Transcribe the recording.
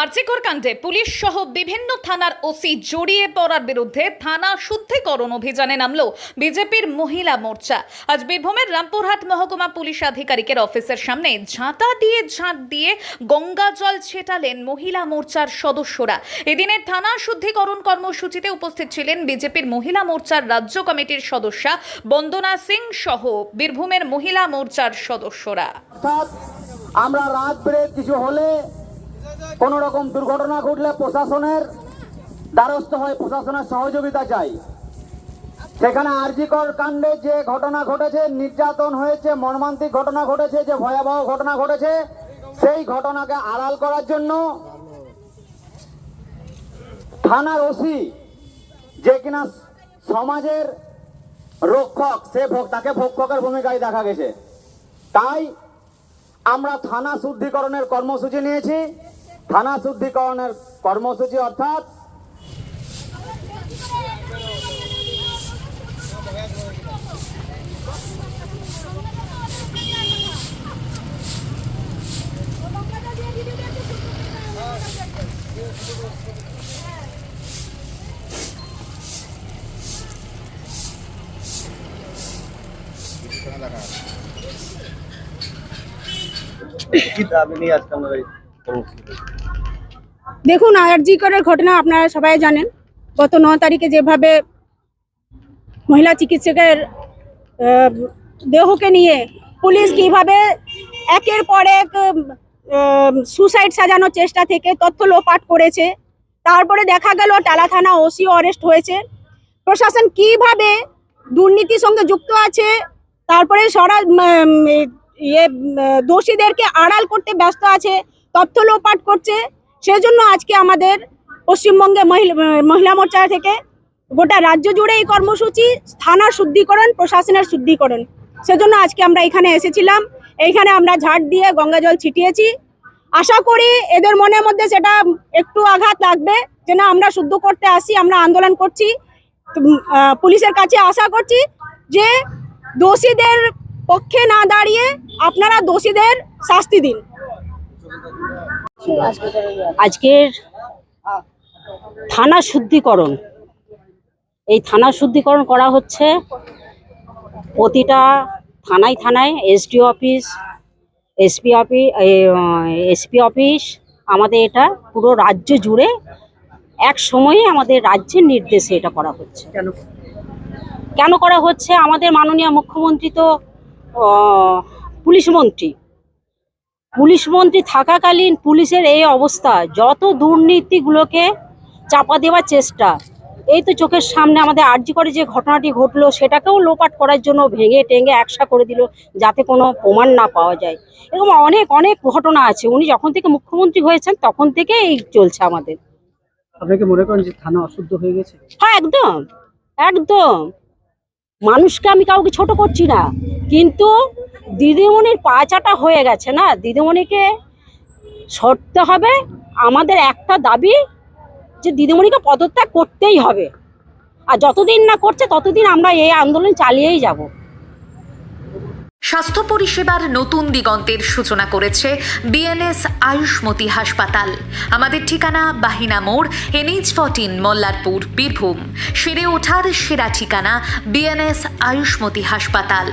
আর্চিকর কাণ্ডে পুলিশ সহ বিভিন্ন থানার ওসি জড়িয়ে পড়ার বিরুদ্ধে থানা শুদ্ধিকরণ অভিযানে নামল বিজেপির মহিলা মোর্চা। আজ বীরভূমের রামপুরহাট মহকুমা পুলিশ আধিকারিকের অফিসের সামনে ঝাঁটা দিয়ে ঝাঁট দিয়ে গঙ্গা জল ছেটালেন মহিলা মোর্চার সদস্যরা। এদিনের থানা শুদ্ধিকরণ কর্মসূচিতে উপস্থিত ছিলেন বিজেপির মহিলা মোর্চার রাজ্য কমিটির সদস্যা বন্দনা সিং সহ বীরভূমের মহিলা মোর্চার সদস্যরা। আমরা রাত কিছু হলে কোন রকম দুর্ঘটনা ঘটলে প্রশাসনের দ্বারস্থ হয় প্রশাসনের সহযোগিতা চাই। সেখানে আরজিকর কাণ্ডে যে ঘটনা ঘটেছে, নির্যাতন হয়েছে, মর্মান্তিক ঘটনা ঘটেছে, যে ভয়াবহ ঘটনা ঘটেছে, সেই ঘটনাকে আড়াল করার জন্য থানার ওসি যে কিনা সমাজের রক্ষক, সে তাকে ভক্ষকের ভূমিকায় দেখা গেছে। তাই আমরা থানা শুদ্ধিকরণের কর্মসূচি নিয়েছি। থানা শুদ্ধিকরণের কর্মসূচি অর্থাৎ কি দাবি নিয়ে আজকে আমরা? দেখুন, আরজি করের ঘটনা আপনারা সবাই জানেন। গত ন তারিখে যেভাবে মহিলা চিকিৎসকের দেহকে নিয়ে পুলিশ কীভাবে একের পর এক সুসাইড সাজানোর চেষ্টা থেকে তথ্য লোপাট করেছে, তারপরে দেখা গেল টালা থানা ওসিও অরেস্ট হয়েছে। প্রশাসন কীভাবে দুর্নীতির সঙ্গে যুক্ত আছে, তারপরে সরা ইয়ে দোষীদেরকে আড়াল করতে ব্যস্ত আছে তথ্য লোপাট করছে। সেজন্য আজকে আমাদের পশ্চিমবঙ্গে মহিলা মহিলা মোর্চা থেকে গোটা রাজ্য জুড়ে এই কর্মসূচি থানার শুদ্ধিকরণ, প্রশাসনের শুদ্ধিকরণ। সেজন্য আজকে আমরা এখানে এসেছিলাম। এইখানে আমরা ঝাড় দিয়ে গঙ্গা জল ছিটিয়েছি। আশা করি এদের মনের মধ্যে সেটা একটু আঘাত লাগবে যে না, আমরা শুদ্ধ করতে আসি, আমরা আন্দোলন করছি। পুলিশের কাছে আশা করছি যে দোষীদের পক্ষে না দাঁড়িয়ে আপনারা দোষীদের শাস্তি দিন। আজকের থানা শুদ্ধিকরণ। এই থানা শুদ্ধিকরণ করা হচ্ছে প্রতিটা থানায় থানায় SD office SP office SP office আমাদের এটা পুরো রাজ্য জুড়ে এক সময়ে আমাদের রাজ্যের নির্দেশে এটা করা হচ্ছে। কেন? কেন করা হচ্ছে? আমাদের মাননীয় মুখ্যমন্ত্রী তো পুলিশ মন্ত্রী। পুলিশ মন্ত্রী থাকাকালীন পুলিশের এই অবস্থা যত দুর্নীতিগুলোকে চাপা দেওয়ার চেষ্টা এই তো চোখের সামনে আমাদের আর্জি করে যে ঘটনাটি ঘটলো সেটাকেও লোপাট করার জন্য ভেঙে টেঙে একসা করে দিল যাতে কোনো প্রমাণ না পাওয়া যায়। এরকম অনেক অনেক ঘটনা আছে। উনি যখন থেকে মুখ্যমন্ত্রী হয়েছেন তখন থেকে এই চলছে আমাদের। আপনি কি মনে করেন যে থানা অশুদ্ধ হয়ে গেছে? হ্যাঁ একদম একদম। মানুষকে আমি কাউকে ছোট করছি না। কিন্তু দিদিমণির পাচাটা হয়ে গেছে না? দিদিমণিকে সরতে হবে। আমাদের একটা দাবি যে দিদিমণিকে পদত্যাগ করতেই হবে। আর যতদিন না করছে, ততদিন আমরা এই আন্দোলন চালিয়েই যাব। স্বাস্থ্য পরিষেবার নতুন দিগন্তের সূচনা করেছে বিএনএস আয়ুষ্মতি হাসপাতাল। আমাদের ঠিকানা বাহিনা মোড়, এনএইচ ফোরটিন, মল্লারপুর, বীরভূম। সেরে ওঠার সেরা ঠিকানা বিএনএস আয়ুষ্মতি হাসপাতাল।